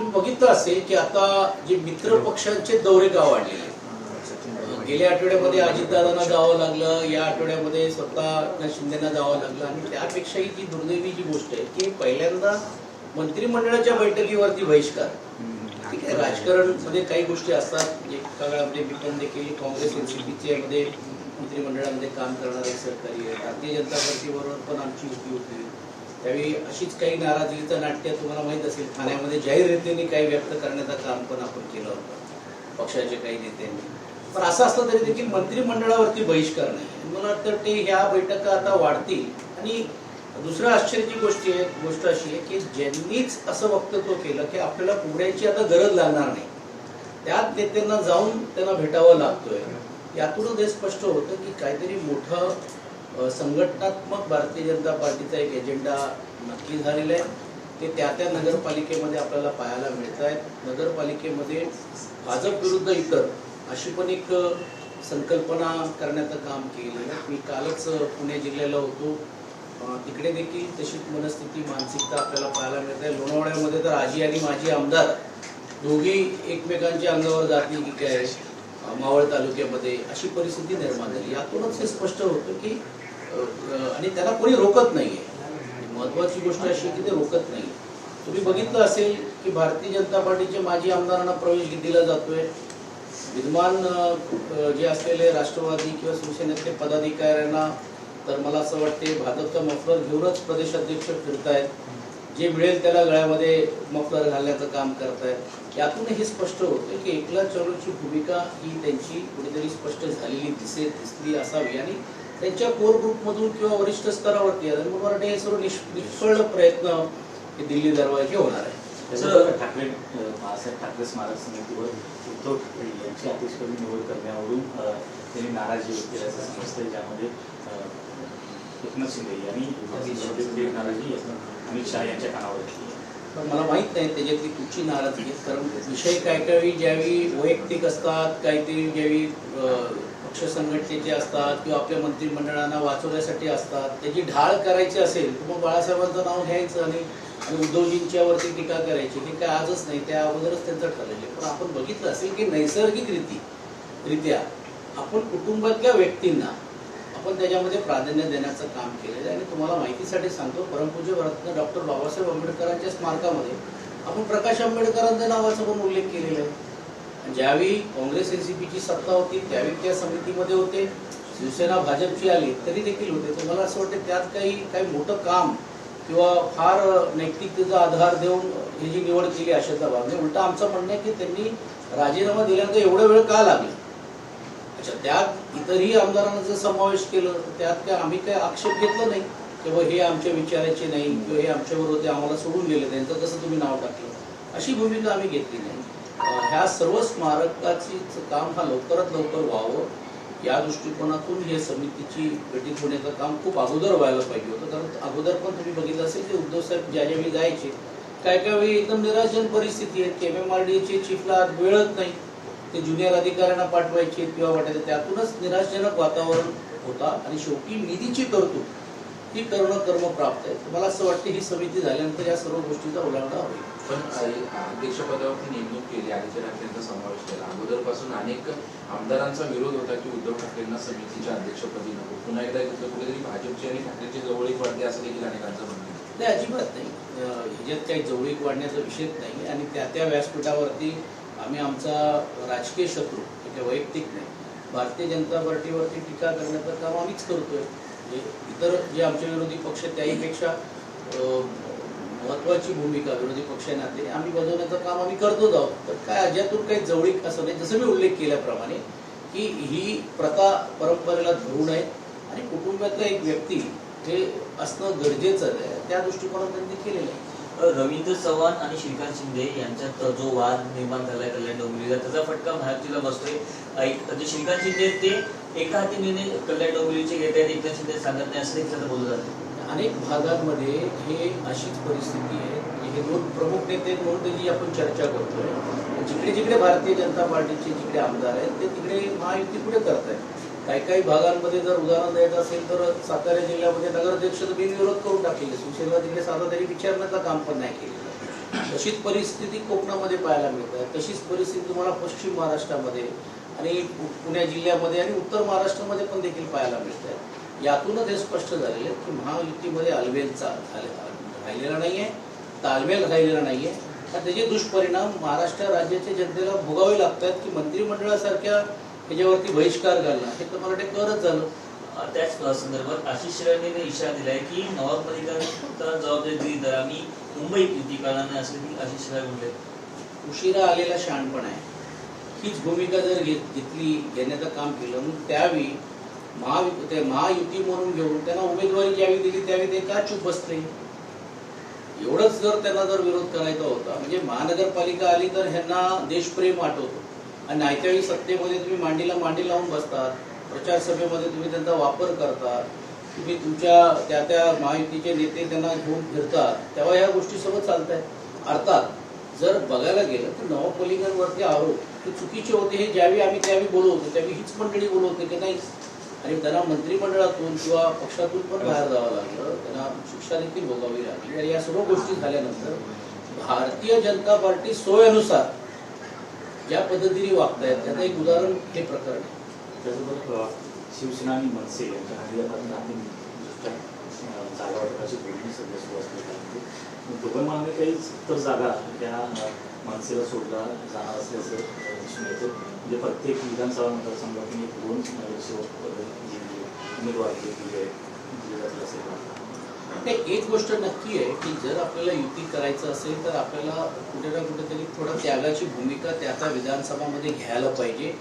तुम्ही बघितलं असेल की आता जे मित्र पक्षांचे दौरे गाव आणलेले गेल्या आठवड्यामध्ये अजितदादांना जावं लागलं या आठवड्यामध्ये स्वतः शिंदेना जावं लागलं. आणि त्यापेक्षाही जी दुर्दैवी जी गोष्ट आहे की पहिल्यांदा मंत्रिमंडळाच्या बैठकीवरती बहिष्कार. ठीक आहे राजकारणमध्ये काही गोष्टी असतात. म्हणजे एका काळामध्ये मी पण देखील काँग्रेस एनसीपीचे मध्ये मंत्रिमंडळामध्ये काम करणारे सरकारी आहे भारतीय जनता पार्टीबरोबर पण आमची युती होती. त्यावेळी अशीच काही नाराजीचं नाट्य तुम्हाला माहीत असेल ठाण्यामध्ये जाहीर रीतीने काही व्यक्त करण्याचं काम पण आपण केलं होतं पक्षाचे काही नेत्यांनी पण असं असलं तरी देखील मंत्रिमंडळावरती बहिष्कार नाही. मला वाटतं ते ह्या बैठका आता वाढतील. आणि दुसरं आश्चर्याची गोष्ट आहे गोष्ट अशी आहे की ज्यांनीच असं वक्तव्य केलं की आपल्याला पुढ्याची आता गरज लागणार नाही. त्यात नेत्यांना जाऊन त्यांना भेटावं लागतोय. यातूनच हे स्पष्ट होतं की काहीतरी मोठं संघटनात्मक भारतीय जनता पार्टीचा एक एजेंडा नक्की झालेला आहे. ते त्या त्या नगरपालिकेमध्ये आपल्याला पाहायला मिळत आहेत. नगरपालिकेमध्ये भाजप विरुद्ध इतर अशी पण एक संकल्पना करण्याचं काम केलेलं आहे. मी कालच पुणे जिल्ह्याला होतो. तिकडे देखील तशीच मनस्थिती मानसिकता आपल्याला पाहायला मिळते लोणावळ्यामध्ये तर आजी आणि माझी आमदार दोघी एकमेकांच्या अंगावर जातील की काय. मावळ तालुक्यामध्ये अशी परिस्थिती निर्माण झाली. यातूनच हे स्पष्ट होतं की आणि त्याला कोणी रोकत नाहीये. महत्वाची गोष्ट अशी की ते रोकत नाही तुम्ही बघितलं असेल की भारतीय जनता पार्टीचे माजी आमदारांना प्रवेश दिला जातोय. विद्यमान जे असलेले राष्ट्रवादी किंवा शिवसेनेतले पदाधिकाऱ्यांना तर मला असं वाटते भाजपचा मफलर घेऊनच प्रदेशाध्यक्ष फिरतायत. जे मिळेल त्याला गळ्यामध्ये मफलर घालण्याचं काम करतायत. यातून हे स्पष्ट होतं की एकला चळवळीची भूमिका ही त्यांची कुठेतरी स्पष्ट झालेली दिसेल दिसली असावी. आणि त्यांच्या कोर ग्रुपमधून किंवा वरिष्ठ स्तरावरती मला वाटतं हे सर्व निष् निष्फळ प्रयत्न हे दिल्ली दरवाजे होणार आहे ठाकरे बाळासाहेब ठाकरे स्मारक समितीवर उद्धव ठाकरे यांची अतिशय निवड करण्यावरून त्यांनी नाराजी व्यक्त केल्याचं समजतंय ज्यामध्ये एकनाथ शिंदे यांनी नाराजी अमित शहा यांच्या कानावर घेतली. पण मला माहीत नाही त्याच्यातली कुठची नाराजगी. कारण विषय काय काही ज्यावेळी वैयक्तिक असतात काहीतरी ज्यावेळी पक्ष संघटनेचे असतात किंवा आपल्या मंत्रिमंडळांना वाचवण्यासाठी असतात त्याची ढाळ करायची असेल तर मग बाळासाहेबांचं नाव घ्यायचं आणि उद्धवजींच्यावरती टीका करायची हे काय आजच नाही त्या अगोदरच त्यांचं ठरलेलं आहे. पण आपण बघितलं असेल की नैसर्गिक रीती रित्या आपण कुटुंबातल्या व्यक्तींना आपण त्याच्यामध्ये प्राधान्य देण्याचं काम केलेलं आहे. आणि तुम्हाला माहितीसाठी सांगतो परमपूज्य रत्न डॉक्टर बाबासाहेब आंबेडकरांच्या स्मारकामध्ये आपण प्रकाश आंबेडकरांच्या नावाचा पण उल्लेख केलेला आहे. ज्यावेळी काँग्रेस एनसीपीची सत्ता होती त्यावेळी त्या समितीमध्ये होते. शिवसेना भाजपची आली तरी देखील होते. तर मला असं वाटतं त्यात काही काही मोठं काम किंवा फार नैतिकतेचा आधार देऊन ही जी निवड केली आशाचा नाही उलटा आमचं म्हणणं आहे की त्यांनी राजीनामा दिल्यानंतर एवढा वेळ का लागला? अच्छा त्यात इतरही आमदारांना जर समावेश केलं तर त्यात काय आम्ही काय आक्षेप घेतला नाही? किंवा हे आमच्या विचाराचे नाही किंवा हे आमच्यावर होते आम्हाला सोडून गेले त्यांचं कसं तुम्ही नाव टाकलं. अशी भूमिका आम्ही घेतली नाही. ह्या सर्व स्मारकाची काम हा लवकरात लवकर व्हावं या दृष्टिकोनातून हे समितीची गठीत होण्याचं काम खूप अगोदर व्हायला पाहिजे होतं. कारण अगोदर पण तुम्ही बघितलं असेल की उद्धव साहेब ज्या ज्यावेळी जायचे काय काय वेळी एकदम निराशजन परिस्थिती आहे. एम एम आर डीचे चीफला वेळच नाही. ते ज्युनियर अधिकाऱ्यांना पाठवायचे किंवा वाटायचं. त्यातूनच निराशजनक वातावरण होता आणि शेवटी निधीची तरतूद ही करणं कर्म प्राप्त आहे. मला असं वाटतं ही समिती झाल्यानंतर या सर्व गोष्टीचा उलाढा होईल? पण अध्यक्षपदावरती नेमणूक केली आदित्य ठाकरेंचा समावेश केला. अगोदरपासून अनेक आमदारांचा विरोध होता की उद्धव ठाकरेंना समितीच्या अध्यक्षपदी नको. पुन्हा एकदा घेतलं कुठेतरी भाजपची आणि ठाकरेची जवळीक वाढते असं देखील अनेकांचं म्हणणं नाही अजिबात नाही. ह्याच्यात काही जवळीक वाढण्याचा विषयच नाही आणि त्या त्या व्यासपीठावरती आम्ही आमचा राजकीय शत्रू म्हणजे वैयक्तिक नाही. भारतीय जनता पार्टीवरती टीका करण्याचं काम आम्हीच करतोय. म्हणजे इतर जे आमचे विरोधी पक्ष त्याहीपेक्षा महत्वाची भूमिका विरोधी पक्षाने आम्ही बजावण्याचं काम आम्ही करतोच आहोत. तर काय अज्यातून काही जवळीक असं नाही. जसं मी उल्लेख केल्याप्रमाणे की ही प्रथा परंपरेला धरून आहे आणि कुटुंबातला एक व्यक्ती हे असणं गरजेचं आहे. त्या दृष्टिकोनात त्यांनी केलेलं आहे. रवींद्र चव्हाण आणि श्रीकांत शिंदे यांच्यात जो वाद निर्माण झालाय कल्याण डोंबिवलीला त्याचा फटका महायुतीला बसतोय. जे श्रीकांत शिंदे ते एका हाती निर्णय कल्याण डोंबिवलीचे घेत आहेत एकनाथ शिंदे सांगत नाही असं देखील बोललं जातं अनेक भागांमध्ये हे अशीच परिस्थिती आहे. हे दोन प्रमुख नेते म्हणून त्याची आपण चर्चा करतोय जिकडे जिकडे भारतीय जनता पार्टीचे जिकडे आमदार आहेत ते तिकडे महायुती पुढे करतायत. काही काही भागांमध्ये जर उदाहरण द्यायचं असेल तर सातारा जिल्ह्यामध्ये नगराध्यक्ष बिनविरोध करून टाकलेले शिवसेना तिकडे साधा त्यांनी विचारण्याचं काम पण नाही केलेलं तशीच परिस्थिती कोकणामध्ये पाहायला मिळते तशीच परिस्थिती तुम्हाला पश्चिम महाराष्ट्रामध्ये आणि पु- पुणे जिल्ह्यामध्ये आणि उत्तर महाराष्ट्रामध्ये पण देखील पाहायला मिळत आहे यातूनच हे स्पष्ट झालेलं आहे की महायुतीमध्ये अलवेलचा राहिलेला नाहीये. तालमेल राहिलेला नाहीये. आणि त्याचे दुष्परिणाम महाराष्ट्र राज्याच्या जनतेला भोगावे लागतात की मंत्रिमंडळासारख्या ह्याच्यावरती बहिष्कार घालणं हे तर मला वाटतं करच झालं त्याच संदर्भात आशिष शेलारने इशारा दिलाय की नवाब मलिकांना जबाबदारी दिली तर आम्ही मुंबई युती नाही असं देखील आशिष शेलार म्हणले. उशिरा आलेला शहाणपण आहे. हीच भूमिका जर घेत- घेतली घेण्याचं काम केलं मग त्यावेळी महावि महायुती म्हणून घेऊन त्यांना उमेदवारी ज्यावेळी दिली त्यावेळी ते का चूप बसले? एवढंच जर त्यांना जर विरोध करायचा होता म्हणजे महानगरपालिका आली तर ह्यांना देशप्रेम आठवतो आणि नाहीत्या वेळी सत्तेमध्ये तुम्ही मांडीला मांडी लावून बसतात प्रचार सभेमध्ये तुम्ही त्यांचा वापर करतात तुम्ही तुमच्या त्या त्या महायुतीचे नेते त्यांना घेऊन फिरतात तेव्हा ह्या गोष्टी सगळं चालत आहेत अर्थात जर बघायला गेलं तर नवपल्लीकरांवरती आरोप हे चुकीचे होते हे ज्यावेळी आम्ही त्यावेळी बोलवतो त्यावेळी हीच मंडळी बोलवते की नाही आणि त्यांना मंत्रिमंडळातून किंवा पक्षातून पण बाहेर जावं लागलं. त्यांना शिक्षा देखील भोगावी लागली. आणि या सर्व गोष्टी झाल्यानंतर भारतीय जनता पार्टी सोयनुसार ज्या पद्धतीने वागतायत. त्याचं एक उदाहरण हे प्रकरण आहे. त्याचबरोबर शिवसेना आणि मनसे यांच्या खाली जागा वाटपाची बोलणी सध्या सुरू असली दोघांमध्ये काही तर जागा त्या मनसेला सोडला जाणार असल्याचं दिसून येतं. म्हणजे प्रत्येक विधानसभा मतदारसंघातून एक दोन नगरसेवक उमेदवार दिली आहे एक गोष्ट नक्की आहे की जर आपल्याला युती करायचं असेल तर आपल्याला कुठे ना कुठेतरी थोडं त्यागाची भूमिका त्या त्या विधानसभामध्ये घ्यायला पाहिजे.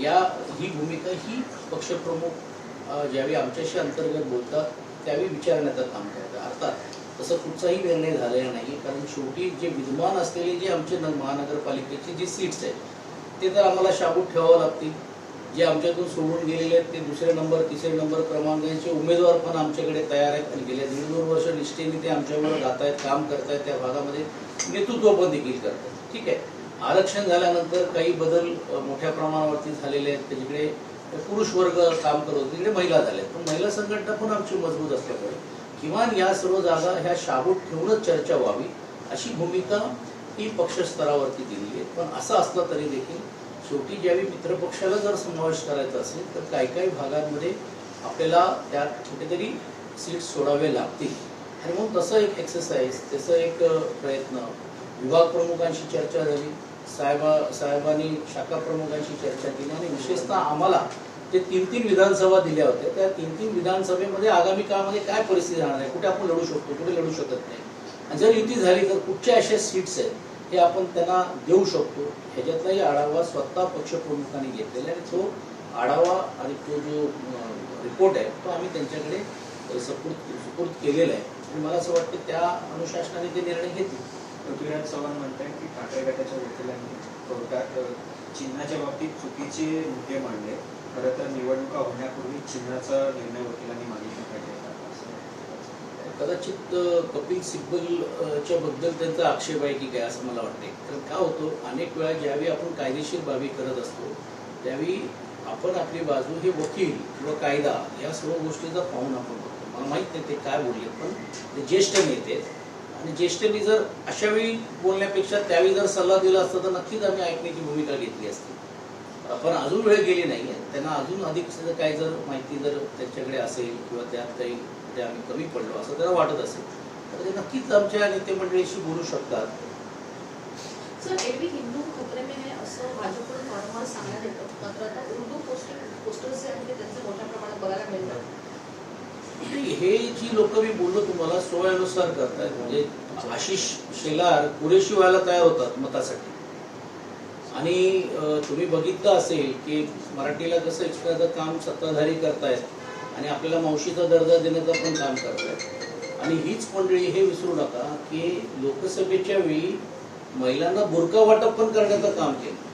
या ही भूमिका ही पक्षप्रमुख ज्यावेळी आमच्याशी अंतर्गत बोलतात त्यावेळी विचारण्याचं काम करतात. अर्थात तसं कुठचाही निर्णय झालेला नाही कारण शेवटी जे विद्यमान असलेले जे आमचे महानगरपालिकेचे जे सीट्स आहेत ते तर आम्हाला शाबूत ठेवावं लागतील. जे आमच्यातून सोडून गेलेले आहेत ते दुसरे नंबर तिसरे नंबर क्रमांकाचे उमेदवार पण आमच्याकडे तयार आहेत. आणि गेल्या दीड दोन वर्ष निष्ठेने ते आमच्याबरोबर जात आहेत काम करतायत त्या भागामध्ये नेतृत्व पण देखील करतात. ठीक आहे? आरक्षण झाल्यानंतर काही बदल मोठ्या प्रमाणावरती झालेले आहेत. त्याच्याकडे पुरुष वर्ग काम करत होते. तिकडे महिला झाल्या आहेत. पण महिला संघटना पण आमची मजबूत असल्यामुळे किमान या सर्व जागा ह्या शाबूत ठेवूनच चर्चा व्हावी अशी भूमिका ही पक्ष स्तरावरती दिलेली आहेत पण असं असलं तरी देखील शेवटी ज्यावेळी मित्रपक्षाला जर समावेश करायचा असेल तर काही काही भागांमध्ये आपल्याला त्यात कुठेतरी सीट सोडावे लागतील. आणि मग तसं एक एक्सरसाइज तसं एक प्रयत्न. विभाग प्रमुखांशी चर्चा झाली साहेबा साहेबांनी शाखा प्रमुखांशी चर्चा केली आणि विशेषतः आम्हाला जे तीन तीन विधानसभा दिल्या होत्या. त्या तीन तीन विधानसभेमध्ये आगामी काळामध्ये काय परिस्थिती राहणार आहे? कुठे आपण लढू शकतो कुठे लढू शकत नाही? आणि जर युती झाली तर कुठच्या अशा सीट्स आहेत? हे आपण त्यांना देऊ शकतो. ह्याच्यातलाही आढावा स्वतः पक्षप्रमुखांनी घेतलेला आहे. आणि तो आढावा आणि तो जो रिपोर्ट आहे तो आम्ही त्यांच्याकडे सपूर्द सुपूर्द केलेला आहे. आणि मला असं वाटतं त्या अनुशासनाने ते निर्णय घेतील. पृथ्वीराज चव्हाण म्हणतात की ठाकरे गटाच्या वकिलांनी कोर्टात चिन्हाच्या बाबतीत चुकीचे मुद्दे मांडले. खरं तर निवडणुका होण्यापूर्वी चिन्हाचा निर्णय वकिलांनी मागितला. कदाचित कपिल सिब्बलच्या बद्दल त्यांचा आक्षेप आहे की काय असं मला वाटते कारण का होतं अनेक वेळा ज्यावेळी आपण कायदेशीर बाबी करत असतो त्यावेळी आपण आपली बाजू हे वकील किंवा कायदा या सर्व गोष्टीचा पाहून आपण बघतो. मला माहीत नाही ते काय बोलले पण ते ज्येष्ठ नेते आहेत. आणि ज्येष्ठांनी जर अशा वेळी बोलण्यापेक्षा त्यावेळी जर सल्ला दिला असता तर नक्कीच आम्ही ऐकण्याची भूमिका घेतली असती. पण अजून वेळ गेली नाही त्यांना अजून अधिक काय जर माहिती जर त्यांच्याकडे असेल किंवा त्यात काही म्हणजे आम्ही कमी पडलो असं त्यांना वाटत असेल. तर ते नक्कीच आमच्या नेते मंडळीशी बोलू शकतात. सर एरवी हिंदू खतरे में है असं भाजपकडून वारंवार सांगण्यात येतं. मात्र आता उर्दू पोस्टिंग पोस्टर्स जे आहेत ते त्यांचे मोठ्या प्रमाणात बघायला मिळतात नाही, हे जी लोक मी बोललो तुम्हाला सोयानुसार करतायत. म्हणजे आशिष शेलार पुरेशी व्हायला तयार होतात मतासाठी. आणि तुम्ही बघितलं असेल की मराठीला कसं एक्सप्रेसचं काम सत्ताधारी करतायत. आणि आपल्याला मावशीचा दर्जा देण्याचं पण काम करतायत आणि हीच मंडळी हे विसरू नका की लोकसभेच्या वेळी महिलांना बुरका वाटप पण करण्याचं काम केलं.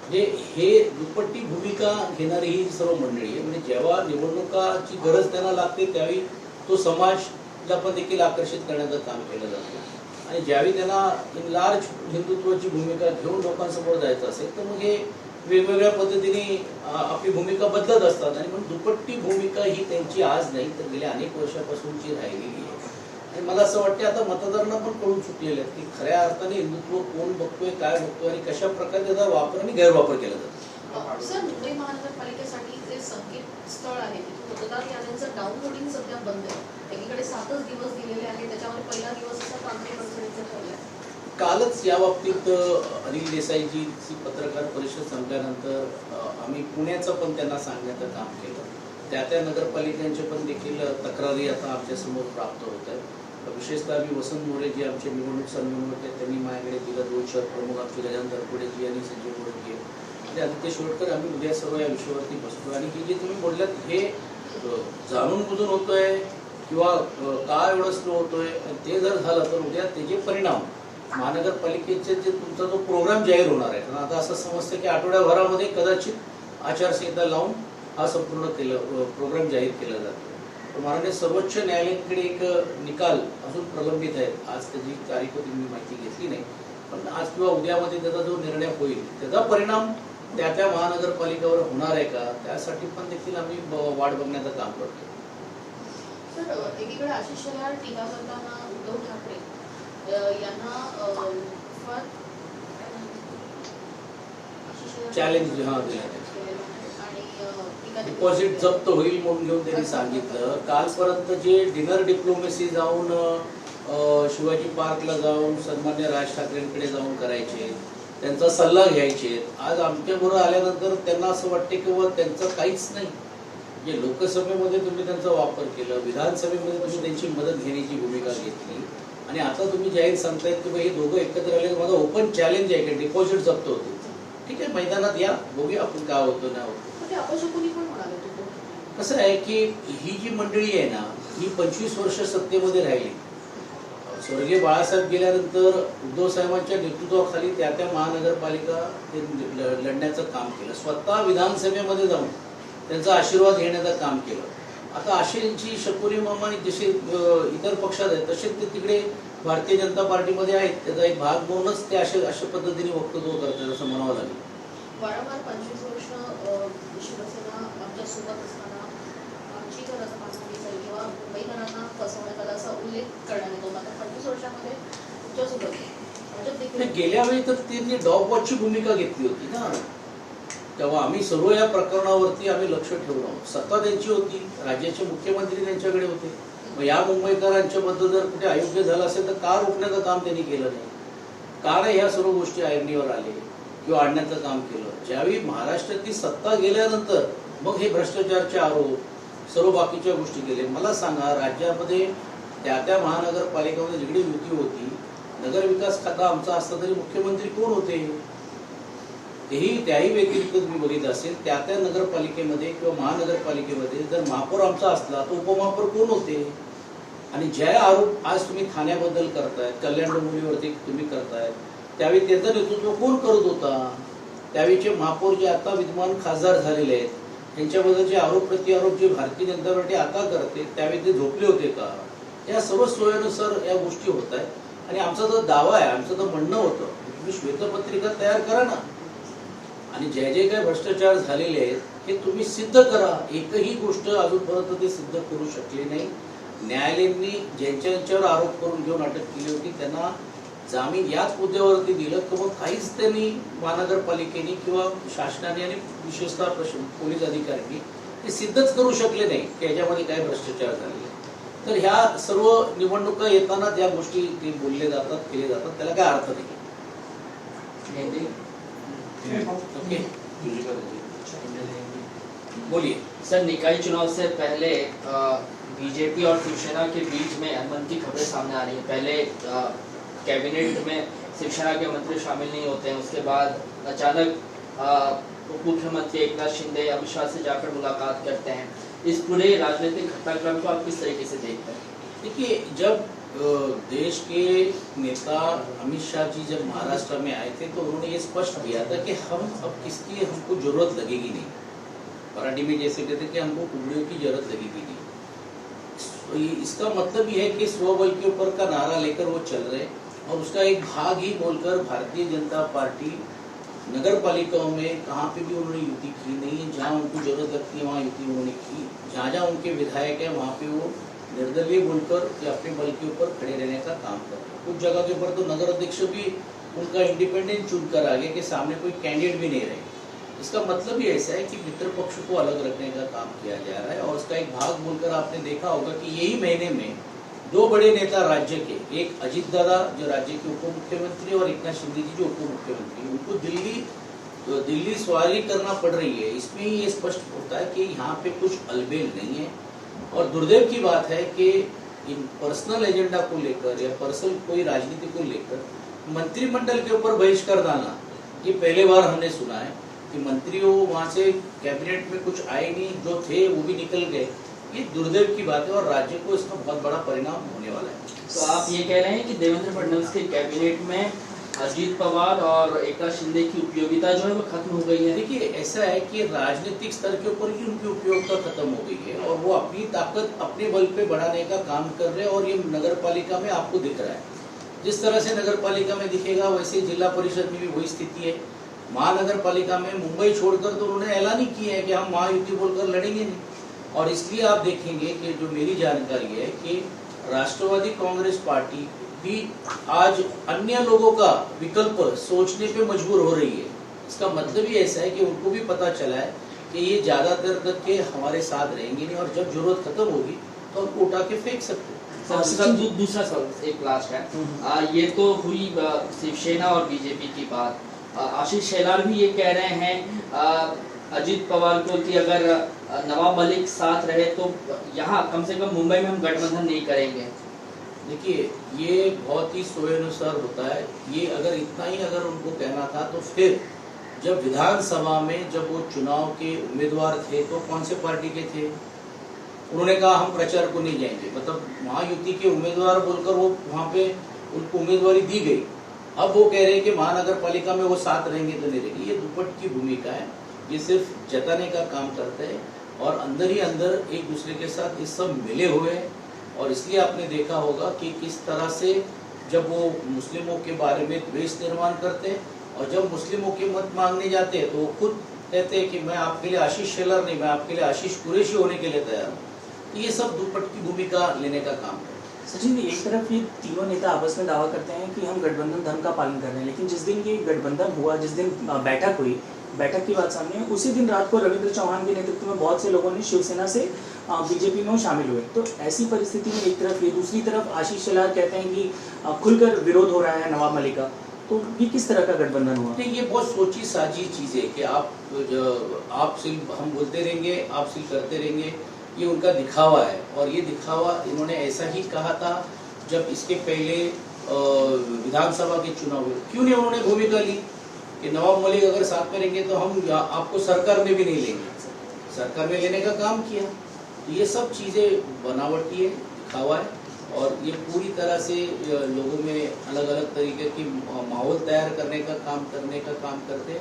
म्हणजे हे दुपट्टी भूमिका घेणारी ही सर्व मंडळी आहे. म्हणजे जेव्हा निवडणुकाची गरज त्यांना लागते त्यावेळी तो समाजला पण देखील आकर्षित करण्याचं काम केलं जातं. आणि ज्यावेळी त्यांना लार्ज हिंदुत्वाची भूमिका घेऊन लोकांसमोर जायचं असेल तर मग हे वेगवेगळ्या पद्धतीने आपली भूमिका बदलत असतात आणि म्हणून दुपट्टी भूमिका ही त्यांची आज नाही तर गेल्या अनेक वर्षापासूनची राहिलेली आहे. आणि मला असं वाटते आता मतदारांना पण कळून चुकलेले आहेत की खऱ्या अर्थाने हिंदुत्व कोण बघतोय काय बघतोय आणि कशा प्रकारे त्याचा वापर आणि गैरवापर केला जातो. सर मुंबई महानगरपालिकेसाठी जे संकेतस्थळ आहे तिथे मतदार याद्यांचं डाउनलोडिंग सध्या बंद आहे. एकीकडे सातच दिवस दिलेले आहे त्याच्यामध्ये पहिला दिवस असा तांत्रिक अडचणीचा ठरलाय. कालच या बाबतीत अनिल देसाईजीची पत्रकार परिषद संपल्यानंतर आम्ही पुण्याचं पण त्यांना सांगण्याचं काम केलं. त्या त्या नगरपालिकांचे पण देखील तक्रारी आता आमच्यासमोर प्राप्त होत आहेत. विशेषतः आम्ही वसंत मोरे जी आमचे निवडणूक संनिवडणूक आहेत त्यांनी माझ्याकडे दिलं दोन शहर प्रमुख आमचे गजानन तरपुडेजी आणि संजीव मोडके आणि आदित्य शेवटकर आम्ही उद्या सर्व या विषयावरती बसतो आणि हे जे तुम्ही बोललात हे जाणून बुजून होतोय किंवा काय का एवढं स्लो होतोय? ते जर झालं तर उद्या त्याचे परिणाम महानगरपालिकेचे जे तुमचा जो प्रोग्राम जाहीर होणार आहे कारण आता असं समजतं की आठवड्याभरामध्ये कदाचित आचारसंहिता लावून हा संपूर्ण केलं प्रोग्राम जाहीर केला जातो. तर माननीय सर्वोच्च न्यायालयाकडे एक निकाल अजून प्रलंबित आहेत आज त्याची तारीख होती मी माहिती घेतली नाही. पण आज किंवा उद्यामध्ये त्याचा जो निर्णय होईल त्याचा परिणाम त्या त्या महानगरपालिकेवर होणार आहे का? त्यासाठी पण देखील आम्ही वाट बघण्याचं काम करतो सर एकीकडे आशिष शेलार टीका करताना उद्धव ठाकरे Challenge, हा, डिपॉझिट जप्त होईल म्हणून घेऊन त्यांनी सांगितलं. कालपर्यंत जे डिनर डिप्लोमेसी जाऊन शिवाजी पार्कला जाऊन सन्मान्य राज ठाकरेंकडे जाऊन करायचे त्यांचा सल्ला घ्यायचे आज आमच्याबरोबर आल्यानंतर त्यांना असं वाटते की व त्यांचं काहीच नाही. जे लोकसभेमध्ये तुम्ही त्यांचा वापर केला विधानसभेमध्ये तुम्ही त्यांची मदत घेण्याची भूमिका घेतली आणि आता तुम्ही जाहीर सांगतायत की हे दोघं एकत्र आले माझं ओपन चॅलेंज आहे की डिपॉझिट जप्त होते. ठीक आहे मैदानात या बघूया आपण काय होतं नाही होतं. कसं आहे की ही जी मंडळी आहे ना ही पंचवीस वर्ष सत्तेमध्ये राहिली. स्वर्गीय बाळासाहेब गेल्यानंतर उद्धव साहेबांच्या नेतृत्वाखाली त्या त्या महानगरपालिका ते लढण्याचं काम केलं. स्वतः विधानसभेमध्ये जाऊन त्यांचा आशीर्वाद घेण्याचं काम केलं. आता अशीची शकुनी मामा आणि जसे इतर पक्षात आहेत तसे ते तिकडे भारतीय जनता पार्टीमध्ये आहेत. त्याचा एक भाग म्हणूनच ते अशा अशा पद्धतीने वक्तव्य करतात असं म्हणावं लागेल. वारंवार पंचवीस वर्ष शिवसेना असताना आमची किंवा मुंबईकरांना फसवण्यात आला असा उल्लेख करण्यात येतो. मात्र पंचवीस वर्षामध्ये तुमच्यासोबत गेल्या वेळी तर त्यांनी डॉग वॉचची भूमिका घेतली होती ना. तेव्हा आम्ही सर्व या प्रकरणावरती आम्ही लक्ष ठेवलं आहोत. सत्ता त्यांची होती राज्याचे मुख्यमंत्री त्यांच्याकडे होते. मग या मुंबईकरांच्या बद्दल जर कुठे अयोग्य झालं असेल तर का रोखण्याचं काम त्यांनी केलं नाही? का नाही ह्या सर्व गोष्टी ऐरणीवर आले किंवा आणण्याचं काम केलं. ज्यावेळी महाराष्ट्रातली सत्ता गेल्यानंतर मग हे भ्रष्टाचारचे आरोप सर्व बाकीच्या गोष्टी केले. मला सांगा राज्यामध्ये त्या त्या महानगरपालिकेमध्ये जिकडे युती होती नगर विकास खाता आमचा असता तरी मुख्यमंत्री कोण होते? तेही त्याही व्यतिरिक्त तुम्ही बघितलं असेल त्या त्या नगरपालिकेमध्ये किंवा महानगरपालिकेमध्ये जर महापौर आमचा असला तर उपमहापौर कोण होते? आणि ज्या आरोप आज तुम्ही ठाण्याबद्दल करतायत कल्याण डोंबिवलीवरती तुम्ही करतायत त्यावेळी त्याचं नेतृत्व कोण करत होता? त्यावेळीचे महापौर जे आता विद्यमान खासदार झालेले आहेत त्यांच्याबद्दलचे आरोप प्रतिआरोप जे भारतीय जनता पार्टी आता करते त्यावेळी ते झोपले होते का? या सर्व सोयीनुसार या गोष्टी होत आहेत. आणि आमचा जो दावा आहे आमचं जो म्हणणं होतं तुम्ही श्वेतपत्रिका तयार करा ना. आणि जे जे काही भ्रष्टाचार झालेले आहेत हे तुम्ही सिद्ध करा. एकही गोष्ट अजूनपर्यंत ते सिद्ध करू शकले नाही. न्यायालयांनी ज्यांच्या ज्यांच्यावर आरोप करून घेऊन अटक केली होती त्यांना जामीन याच मुद्द्यावरती दिलं की मग काहीच त्यांनी महानगरपालिकेने किंवा शासनाने आणि विशेषतः पोलीस अधिकाऱ्यांनी ते सिद्धच करू शकले नाही की याच्यामध्ये काय भ्रष्टाचार झालेले. तर ह्या सर्व निवडणुका येताना त्या गोष्टी ते बोलले जातात केले जातात त्याला काय अर्थ नाही. बोलिए। सर निकाय चुनाव से पहले बीजेपी और शिवसेना के बीच में अनबन की खबरें सामने आ रही है। पहले कैबिनेट में शिवसेना के मंत्री शामिल नहीं होते हैं। उसके बाद अचानक उप मुख्यमंत्री एक नाथ शिंदे अमित शाह से जाकर मुलाकात करते हैं। इस पूरे राजनीतिक घटनाक्रम को आप किस तरीके से देखते हैं? देखिए जब देश के नेता अमित शाह जी जब महाराष्ट्र में आए थे तो उन्होंने ये स्पष्ट किया था कि हम अब किसकी हमको ज़रूरत लगेगी नहीं। मराठी में जैसे कहते कि हमको कुबड़ियों की ज़रूरत लगेगी नहीं। तो इसका मतलब ये है कि स्वबल के ऊपर का नारा लेकर वो चल रहे और उसका एक भाग ही बोलकर भारतीय जनता पार्टी नगर पालिकाओं में कहाँ पे भी उन्होंने युति की नहीं है जहाँ उनको ज़रूरत लगती है, वहाँ युति उन्होंने की। जहाँ जहाँ उनके विधायक है, वहाँ पे वो निर्दलीय बोलकर कि अपने बल के ऊपर खड़े रहने का काम कर रहे हैं। कुछ जगह के ऊपर तो नगर अध्यक्ष भी उनका इंडिपेंडेंट चुन कर आगे के सामने कोई कैंडिडेट भी नहीं रहे। इसका मतलब ही ऐसा है कि मित्र पक्ष को अलग रखने का काम किया जा रहा है और उसका एक भाग बोलकर आपने देखा होगा कि यही महीने में दो बड़े नेता राज्य के, एक अजीत दादा जो राज्य के उप मुख्यमंत्री और एकनाथ शिंदे जी जो उप मुख्यमंत्री उनको दिल्ली दिल्ली सवारी करना पड़ रही है। इसमें ये स्पष्ट होता है कि यहाँ पे कुछ अलबेल नहीं है। और दुर्देव की बात है कि इन पर्सनल एजेंडा को लेकर या पर्सनल कोई राजनीति को लेकर मंत्रिमंडल के ऊपर बहिष्कार डालना ये पहले बार हमने सुना है कि मंत्रियों वहाँ से कैबिनेट में कुछ आए नहीं, जो थे वो भी निकल गए। ये दुर्देव की बात है और राज्य को इसका बहुत बड़ा परिणाम होने वाला है। तो आप ये कह रहे हैं कि देवेंद्र फडणवीस के कैबिनेट में अजीत पवार और एकनाथ शिंदे की उपयोगिता जो है वो खत्म हो गई है। देखिए, ऐसा है कि राजनीतिक स्तर के ऊपर ही उनकी उपयोगिता खत्म हो गई है और वो अपनी ताकत अपने बल पे बढ़ाने का काम कर रहे हैं और ये नगर पालिका में आपको दिख रहा है। जिस तरह से नगर पालिका में दिखेगा, वैसे जिला परिषद में भी वही स्थिति है। महानगर पालिका में मुंबई छोड़कर तो उन्होंने ऐलान ही किया है कि हम महायुति बोलकर लड़ेंगे नहीं। और इसलिए आप देखेंगे कि जो मेरी जानकारी है कि राष्ट्रवादी कांग्रेस पार्टी भी आज अन्य लोगों का विकल्प सोचने पे मजबूर हो रही है। इसका मतलब ही ऐसा है कि उनको भी पता चला है कि ये ज़्यादातर तक के हमारे साथ रहेंगे नहीं और जब ज़रूरत खत्म होगी तो उनको उठा के फेंक सकते हैं। सर, सर दू, दूसरा सवाल एक लास्ट है। आ, ये तो हुई शिवसेना और बीजेपी की बात। आशीष शेलार भी ये कह रहे हैं आ, अजीत पवार को कि अगर नवाब मलिक साथ रहे तो यहाँ कम से कम मुंबई में हम गठबंधन नहीं करेंगे। देखिए, ये बहुत ही सोचानुसार होता है। ये अगर इतना ही अगर उनको कहना था तो फिर जब विधानसभा में जब वो चुनाव के उम्मीदवार थे तो कौन से पार्टी के थे? उन्होंने कहा, हम प्रचार को नहीं जाएँगे। मतलब महायुति के उम्मीदवार बोलकर वो वहाँ पे उनको उम्मीदवारी दी गई। अब वो कह रहे हैं कि महानगर पालिका में वो साथ रहेंगे तो नहीं रहेंगे। ये दुपट की भूमिका है। ये सिर्फ़ जताने का काम करते हैं और अंदर ही अंदर एक दूसरे के साथ ये सब मिले हुए हैं। और इसलिए आपने देखा होगा कि किस तरह से जब वो मुस्लिमों के बारे में द्वेष निर्माण करते हैं और जब मुस्लिमों के मत मांगने जाते हैं तो वो खुद कहते हैं कि मैं आपके लिए आशीष शेलर नहीं, मैं आपके लिए आशीष कुरेशी होने के लिए तैयार हूँ। तो ये सब दुपट की भूमिका लेने का काम है। सचिन जी, एक तरफ़ ये तीनों नेता आपस में दावा करते हैं कि हम गठबंधन धर्म का पालन कर रहे हैं, लेकिन जिस दिन ये गठबंधन हुआ, जिस दिन बैठक हुई बैठक की बात सामने उसी दिन रात को रविंद्र चौहान के नेतृत्व में बहुत से लोगों ने शिवसेना से बीजेपी में शामिल हुए। तो ऐसी परिस्थिति में एक तरफ़ ये, दूसरी तरफ़ आशीष शेलार कहते हैं कि खुलकर विरोध हो रहा है नवाब मलिक का। तो ये किस तरह का गठबंधन हुआ? ये बहुत सोची साझी चीज़ है कि आप आप सिर्फ़, हम बोलते रहेंगे, आप सिर्फ़ करते रहेंगे, ये उनका दिखावा है। और ये दिखावा इन्होंने ऐसा ही कहा था जब इसके पहले विधानसभा के चुनाव हुए। क्यों नहीं उन्होंने भूमिका ली? कि नवाब मलिक अगर साथ में रहेंगे तो हम आपको सरकार में भी नहीं लेंगे। सरकार में लेने का काम किया। तो ये सब चीज़ें बनावटी है, दिखावा है। और ये पूरी तरह से लोगों में अलग अलग तरीके की माहौल तैयार करने का काम, करने का काम करते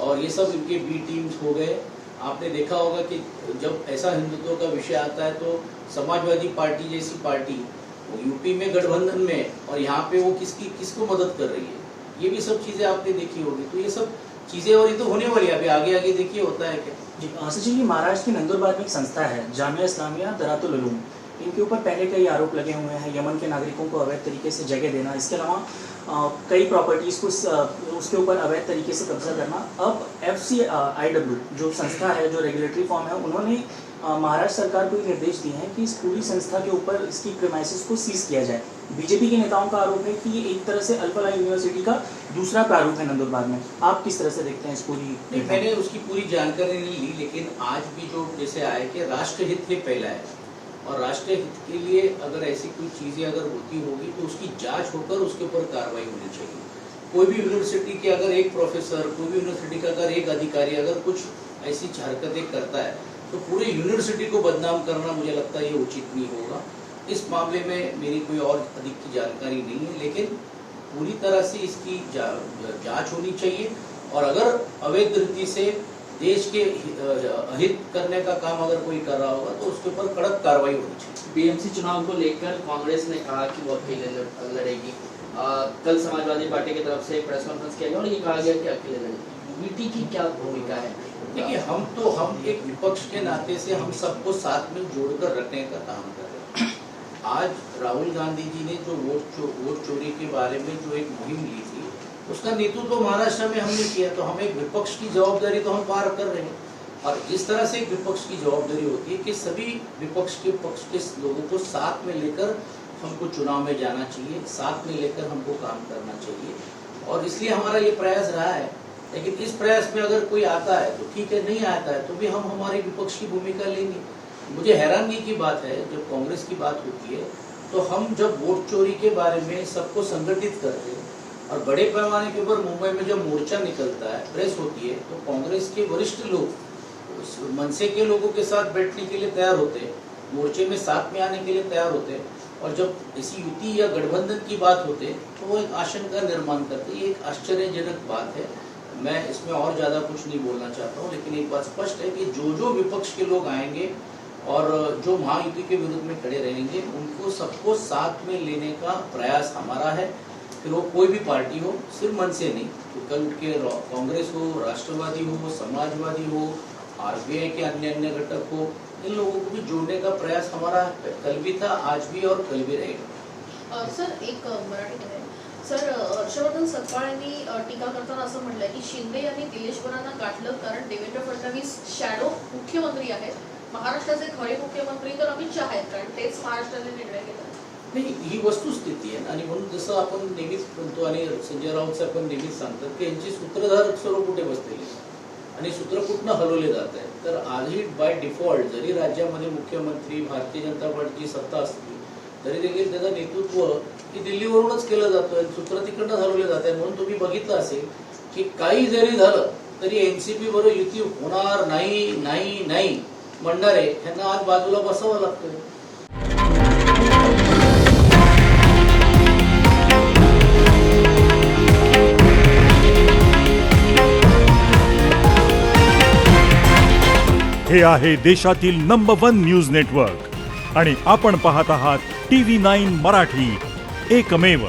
और ये सब इनके बी टीम्स हो गए। आपने देखा होगा कि जब ऐसा हिंदुत्व का विषय आता है तो समाजवादी पार्टी जैसी पार्टी यूपी में गठबंधन में, और यहाँ पे वो किसकी, किसको मदद कर रही है? ये भी सब चीज़ें आपने देखी होगी। तो ये सब चीज़ें और ये तो होने वाली है। अभी आगे आगे देखिए, होता है क्या? जी जी महाराष्ट्र की नंदुरबार में एक संस्था है, जामिया इस्लामिया दरातुल उलूम इनके ऊपर पहले कई आरोप लगे हुए हैं, यमन के नागरिकों को अवैध तरीके से जगह देना, इसके अलावा कई प्रॉपर्टीज़ को उसके ऊपर अवैध तरीके से कब्जा करना। अब एफ़ सी आई डब्ल्यू जो संस्था है, जो रेगुलेटरी फॉर्म है, उन्होंने महाराष्ट्र सरकार को निर्देश दिए हैं कि इस पूरी संस्था के ऊपर इसकी प्रेमाइसिस को सीज किया जाए। बीजेपी के नेताओं का आरोप है कि ये एक तरह से अल्फला यूनिवर्सिटी का दूसरा प्रारूप है नंदुरबार में। आप किस तरह से देखते हैं इस पूरी मैंने उसकी पूरी जानकारी नहीं ली लेकिन आज भी जो जैसे आए कि राष्ट्रहित ही पहला है और राष्ट्रहित के लिए अगर ऐसी कोई चीज़ें अगर होती होगी तो उसकी जाँच होकर उसके ऊपर कार्रवाई होनी चाहिए। कोई भी यूनिवर्सिटी के अगर एक प्रोफेसर कोई भी यूनिवर्सिटी का अगर एक अधिकारी अगर कुछ ऐसी हरकतें करता है तो पूरे यूनिवर्सिटी को बदनाम करना मुझे लगता है ये उचित नहीं होगा। इस मामले में मेरी कोई और अधिक की जानकारी नहीं है लेकिन पूरी तरह से इसकी जा, जाँच होनी चाहिए। और अगर अवैध रीति से देश के अ, हित करने का काम अगर कोई कर रहा होगा तो उसके ऊपर कड़क कार्रवाई होनी चाहिए। बीएमसी चुनाव को लेकर कांग्रेस ने कहा कि वो अकेले लड़ेगी। आ, कल समाजवादी पार्टी की तरफ़ से प्रेस कॉन्फ्रेंस किया गया और ये कहा गया कि अकेले लड़ेगी। यूनिटी की क्या भूमिका है? देखिए हम तो हम एक विपक्ष के नाते से हम सबको साथ में जोड़कर रखने का काम कर रहे हैं। आज राहुल गांधी जी ने जो वोट चो, वोट चोरी के बारे में जो एक मुहिम ली थी उसका नेतृत्व तो महाराष्ट्र में हमने किया तो हम एक विपक्ष की जवाबदारी तो हम पार कर रहे हैं। और जिस तरह से एक विपक्ष की जवाबदारी होती है कि सभी विपक्ष के पक्ष के लोगों को साथ में लेकर हमको चुनाव में जाना चाहिए साथ में लेकर हमको काम करना चाहिए। और इसलिए हमारा ये प्रयास रहा है लेकिन इस प्रयास में अगर कोई आता है तो ठीक है नहीं आता है तो भी हम हमारी विपक्ष की भूमिका लेंगे। मुझे हैरानगी की बात है, जब कांग्रेस की बात होती है तो हम जब वोट चोरी के बारे में सबको संगठित करते हैं और बड़े पैमाने के ऊपर मुंबई में जब मोर्चा निकलता है, प्रेस होती है तो कांग्रेस के वरिष्ठ लोग मनसे के लोगों के साथ बैठने के लिए तैयार होते हैं, मोर्चे में साथ में आने के लिए तैयार होते हैं और जब इसी युति या गठबंधन की बात होते तो वो एक आशंका निर्माण करते ये एक आश्चर्यजनक बात है। मैं इसमें और ज़्यादा कुछ नहीं बोलना चाहता हूँ, लेकिन एक बात स्पष्ट है कि जो जो विपक्ष के लोग आएँगे और जो महायुति के विरुद्ध में खड़े रहेंगे, उनको सबको साथ में लेने का प्रयास हमारा है फिर वो कोई भी पार्टी हो, सिर्फ़ मन से नहीं तो कल उठ के कांग्रेस हो, राष्ट्रवादी हो, समाजवादी हो, आरबीआई के अन्य अन्य घटक हो, इन लोगों को भी जोड़ने का प्रयास हमारा कल भी था, आज भी और कल भी रहेगा। सर, एक मराठीमध्ये सर हर्षवर्धन सपकाळ यांनी टीका करताना असं म्हटलंय की शिंदे यांनी दिलेशवरांना गाठलं कारण देवेंद्र फडणवीस शॅडो मुख्यमंत्री आहेत. महाराष्ट्राचे खरे मुख्यमंत्री तर अमित शहा आहेत कारण तेच महाराष्ट्राने निर्णय घेतात नाही ही वस्तुस्थिती आहे. आणि म्हणून जसं आपण नेहमीच म्हणतो आणि संजय राऊत साहेब पण नेहमीच सांगतात की यांची सूत्रधार सर्व कुठे बसलेली आणि सूत्र कुठनं हलवले जात आहे? तर आजही बाय डिफॉल्ट जरी राज्यामध्ये मुख्यमंत्री भारतीय जनता पार्टीची सत्ता असली तरी देखील त्याचं नेतृत्व की दिल्लीवरूनच केलं जातं सूत्र तिकडनं हलवले जात आहे. म्हणून तुम्ही बघितलं असेल की काही जरी झालं तरी एनसीपी बरोबर युती होणार नाही नाही नाही. म्हणणारे यांना आज बाजूला बसावं लागतं हे आहे देशातील नंबर वन न्यूज नेटवर्क आणि आपण पाहत आहात टी व्ही नाईन मराठी. एकमेव.